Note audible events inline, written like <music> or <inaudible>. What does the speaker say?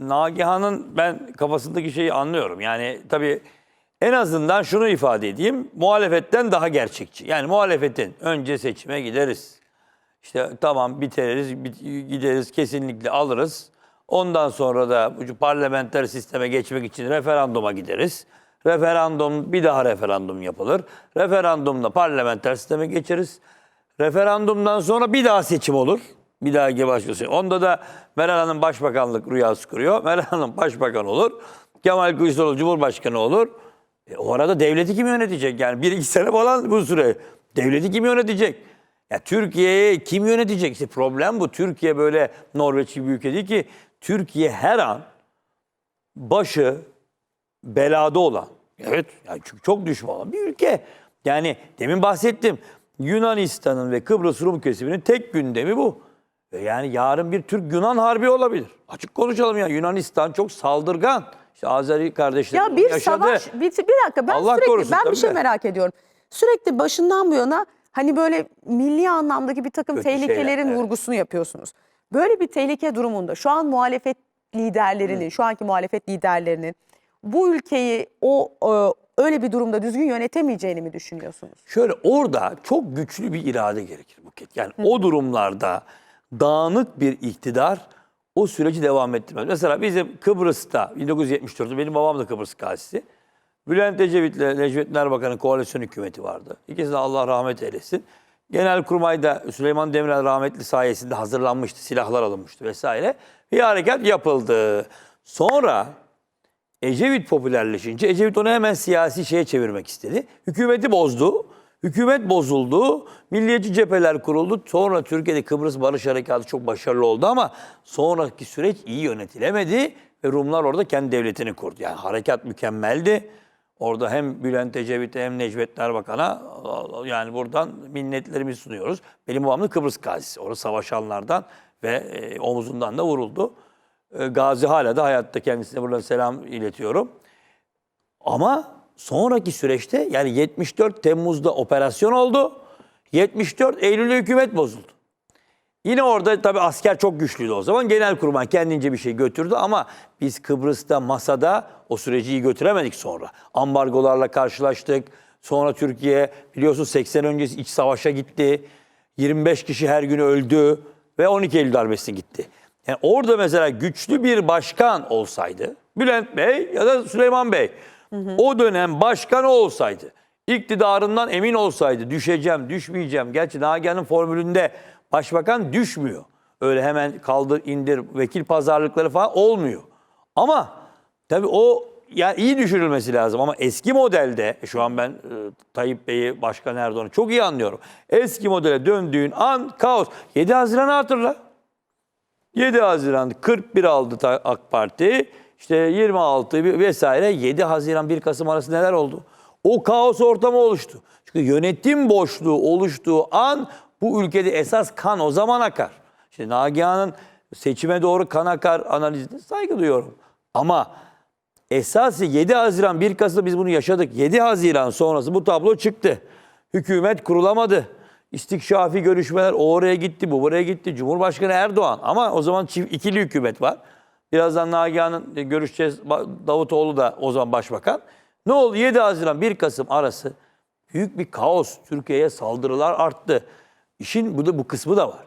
Nagihan'ın ben kafasındaki şeyi anlıyorum. Yani tabii en azından şunu ifade edeyim. Muhalefetten daha gerçekçi. Yani muhalefetin önce seçime gideriz. İşte tamam biteriz, bit- gideriz kesinlikle alırız. Ondan sonra da parlamenter sisteme geçmek için referanduma gideriz. Referandum bir daha referandum yapılır. Referandumla parlamenter sisteme geçeriz. Referandumdan sonra bir daha seçim olur. Bir daha başkası. Onda da Meral Hanım başbakanlık rüyası kuruyor. <laughs> Meral Hanım başbakan olur. Kemal Kılıçdaroğlu cumhurbaşkanı olur. E, o arada devleti kim yönetecek? Yani bir iki sene falan bu süre. Devleti kim yönetecek? Ya Türkiye'yi kim yönetecek? İşte problem bu. Türkiye böyle Norveç gibi bir ülke değil ki. Türkiye her an başı belada olan, evet yani çünkü çok düşman olan bir ülke. Yani demin bahsettim. Yunanistan'ın ve Kıbrıs Rum kesiminin tek gündemi bu. Ve Yani yarın bir Türk-Yunan harbi olabilir. Açık konuşalım ya Yunanistan çok saldırgan. İşte Azeri kardeşlerim Ya bir yaşadı. savaş, bir, bir dakika ben Allah sürekli korusun, ben bir tabii şey de. merak ediyorum. Sürekli başından bu yana hani böyle milli anlamdaki bir takım Kötü tehlikelerin şeyler, evet. vurgusunu yapıyorsunuz. Böyle bir tehlike durumunda şu an muhalefet liderlerinin, şu anki muhalefet liderlerinin bu ülkeyi o e, öyle bir durumda düzgün yönetemeyeceğini mi düşünüyorsunuz? Şöyle orada çok güçlü bir irade gerekir Buket. Yani o durumlarda dağınık bir iktidar o süreci devam ettirmez. Mesela bizim Kıbrıs'ta 1974'te benim babam da Kıbrıs gazisi. Bülent Ecevit ile Necmettin Erbakan'ın koalisyon hükümeti vardı. İkisi de Allah rahmet eylesin. Genelkurmay'da Süleyman Demirel rahmetli sayesinde hazırlanmıştı, silahlar alınmıştı vesaire. Bir harekat yapıldı. Sonra Ecevit popülerleşince Ecevit onu hemen siyasi şeye çevirmek istedi. Hükümeti bozdu. Hükümet bozuldu. Milliyetçi cepheler kuruldu. Sonra Türkiye'de Kıbrıs Barış Harekatı çok başarılı oldu ama sonraki süreç iyi yönetilemedi ve Rumlar orada kendi devletini kurdu. Yani harekat mükemmeldi. Orada hem Bülent Ecevit'e hem Necmettin Erbakan'a yani buradan minnetlerimizi sunuyoruz. Benim babam Kıbrıs gazisi. Orada savaşanlardan ve e, omuzundan da vuruldu. E, Gazi hala da hayatta kendisine buradan selam iletiyorum. Ama sonraki süreçte yani 74 Temmuz'da operasyon oldu. 74 Eylül'de hükümet bozuldu. Yine orada tabii asker çok güçlüydü o zaman. Genelkurmay kendince bir şey götürdü ama biz Kıbrıs'ta masada o süreci iyi götüremedik sonra. Ambargolarla karşılaştık. Sonra Türkiye biliyorsun 80 öncesi iç savaşa gitti. 25 kişi her gün öldü ve 12 Eylül darbesi gitti. Yani orada mesela güçlü bir başkan olsaydı, Bülent Bey ya da Süleyman Bey, o dönem başkanı olsaydı, iktidarından emin olsaydı, düşeceğim, düşmeyeceğim. Gerçi Nagihan'ın formülünde başbakan düşmüyor. Öyle hemen kaldır, indir, vekil pazarlıkları falan olmuyor. Ama tabii o yani iyi düşürülmesi lazım ama eski modelde e, şu an ben e, Tayyip Bey'i, Başkan Erdoğan'ı çok iyi anlıyorum. Eski modele döndüğün an kaos. 7 Haziran'ı hatırla. 7 Haziran 41 aldı AK Parti. İşte 26 bir- vesaire 7 Haziran 1 Kasım arası neler oldu? O kaos ortamı oluştu. Çünkü yönetim boşluğu oluştuğu an bu ülkede esas kan o zaman akar. İşte Nagihan'ın seçime doğru kan akar analizine saygı duyuyorum. Ama esası 7 Haziran 1 Kasım'da biz bunu yaşadık. 7 Haziran sonrası bu tablo çıktı. Hükümet kurulamadı. İstikşafi görüşmeler o oraya gitti, bu buraya gitti. Cumhurbaşkanı Erdoğan ama o zaman çift ikili hükümet var. Birazdan Nagihan'ın e, görüşeceğiz. Davutoğlu da o zaman başbakan. Ne oldu? 7 Haziran 1 Kasım arası büyük bir kaos. Türkiye'ye saldırılar arttı. İşin bu da bu kısmı da var.